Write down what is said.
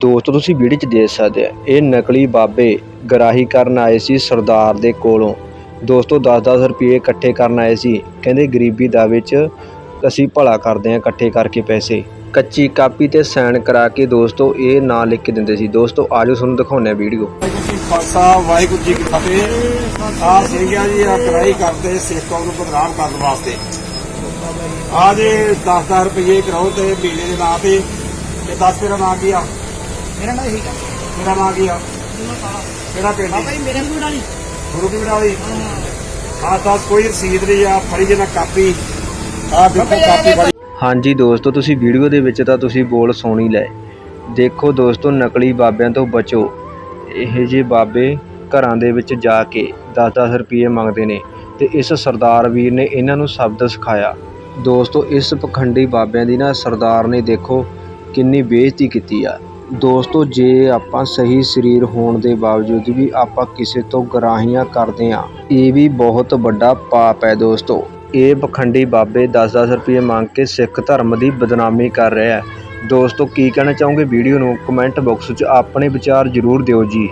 ਦੋਸਤੋ ਤੁਸੀਂ ਵੀਡੀਓ 'ਚ ਦੇਖ ਸਕਦੇ ਆ। ਇਹ ਨਕਲੀ ਬਾਬੇ ਗਰਾਹੀ ਕਰਨ ਆਏ ਸੀ ਸਰਦਾਰ ਦੇ ਕੋਲੋਂ। ਦੋਸਤੋ 10-10 ਰੁਪਏ ਇਕੱਠੇ ਕਰਨ ਆਏ ਸੀ। ਕਹਿੰਦੇ, ਗਰੀਬੀ ਦਾ ਵਿੱਚ ਅਸੀਂ ਭਲਾ ਕਰਦੇ ਆ ਇਕੱਠੇ ਕਰਕੇ ਪੈਸੇ। ਕੱਚੀ ਕਾਪੀ ਤੇ ਸਾਈਨ ਕਰਾ ਕੇ ਦੋਸਤੋ, ਇਹ ਨਾਂ ਲਿਖ ਕੇ ਦਿੰਦੇ ਸੀ। ਦੋਸਤੋ, ਆਜੋ ਤੁਹਾਨੂੰ ਦਿਖਾਉਂਦੇ ਆ ਵੀਡੀਓ ਵਾਹਿਗੁਰੂ ਜੀ ਖਾਲਸਾ, ਵਾਹਿਗੁਰੂ ਜੀ ਕੀ ਫਤਿਹ। ਆ ਸਿੰਘਿਆ ਜੀ, ਆ ਕਰਾਈ ਕਰਦੇ ਸਿੱਖ ਨੂੰ ਬਦਨਾਮ ਕਰਨ ਵਾਸਤੇ। ਆ ਜੇ 10-10 ਰੁਪਏ ਕਰਾਓ ਤੇ ਬੀਲੇ ਦੇ ਨਾਂ ਤੇ। ਤੇ 10 ਮੇਰਾ ਨਾਂ ਕੀ ਆ? ਮੇਰਾ ਨਾਮ ਠੀਕ ਆ ਮੇਰਾ ਨਾਂ ਕੀ ਆ? ਕਿਹੜਾ ਪਿੰਡ ਬਾਬਾ ਜੀ ਮੇਰੇ ਨੂੰ ਬਣਾ ਲਈ ਗੁਰੂ ਕੀ ਬੜਾਲੀ ਆ 10 ਕੋਈ ਰਸੀਦ ਨਹੀਂ ਆ ਫੜੀ ਜੇ ਨਾ ਕਾਪੀ। ਆ ਦੇਖੋ ਕਾਪੀ ਬੜੀ ਹਾਂਜੀ ਦੋਸਤੋ ਤੁਸੀਂ ਵੀਡੀਓ ਦੇ ਵਿੱਚ ਤਾਂ ਤੁਸੀਂ ਬੋਲ ਸੁਣ ਹੀ ਲਏ ਦੇਖੋ ਦੋਸਤੋ ਨਕਲੀ ਬਾਬਿਆਂ ਤੋਂ ਬਚੋ। ਇਹ ਜਿਹੇ ਬਾਬੇ ਘਰਾਂ ਦੇ ਵਿੱਚ ਜਾ ਕੇ 10-10 ਰੁਪਏ ਮੰਗਦੇ ਨੇ ਤੇ ਇਸ ਸਰਦਾਰ ਵੀਰ ਨੇ ਇਹਨਾਂ ਨੂੰ ਸ਼ਬਦ ਸਿਖਾਇਆ। ਦੋਸਤੋ ਇਸ ਪਖੰਡੀ ਬਾਬਿਆਂ ਦੀ ਨਾ ਸਰਦਾਰ ਨੇ ਦੇਖੋ ਕਿੰਨੀ ਬੇਇੱਜ਼ਤੀ ਕੀਤੀ ਆ। ਦੋਸਤੋ, ਜੇ ਆਪਾਂ ਸਹੀ ਸਰੀਰ ਹੋਣ ਦੇ ਬਾਵਜੂਦ ਵੀ ਆਪਾਂ ਕਿਸੇ ਤੋਂ ਗਰਾਹੀਆਂ ਕਰਦੇ ਆ ਇਹ ਵੀ ਬਹੁਤ ਵੱਡਾ ਪਾਪ ਹੈ ਦੋਸਤੋ। ਇਹ ਪਖੰਡੀ ਬਾਬੇ 10-10 ਰੁਪਏ ਮੰਗ ਕੇ ਸਿੱਖ ਧਰਮ ਦੀ ਬਦਨਾਮੀ ਕਰ ਰਿਹਾ ਹੈ। ਦੋਸਤੋ, ਕੀ ਕਹਿਣਾ ਚਾਹੋਗੇ ਵੀਡੀਓ ਨੂੰ? ਕਮੈਂਟ ਬਾਕਸ 'ਚ ਆਪਣੇ ਵਿਚਾਰ ਜ਼ਰੂਰ ਦਿਓ ਜੀ।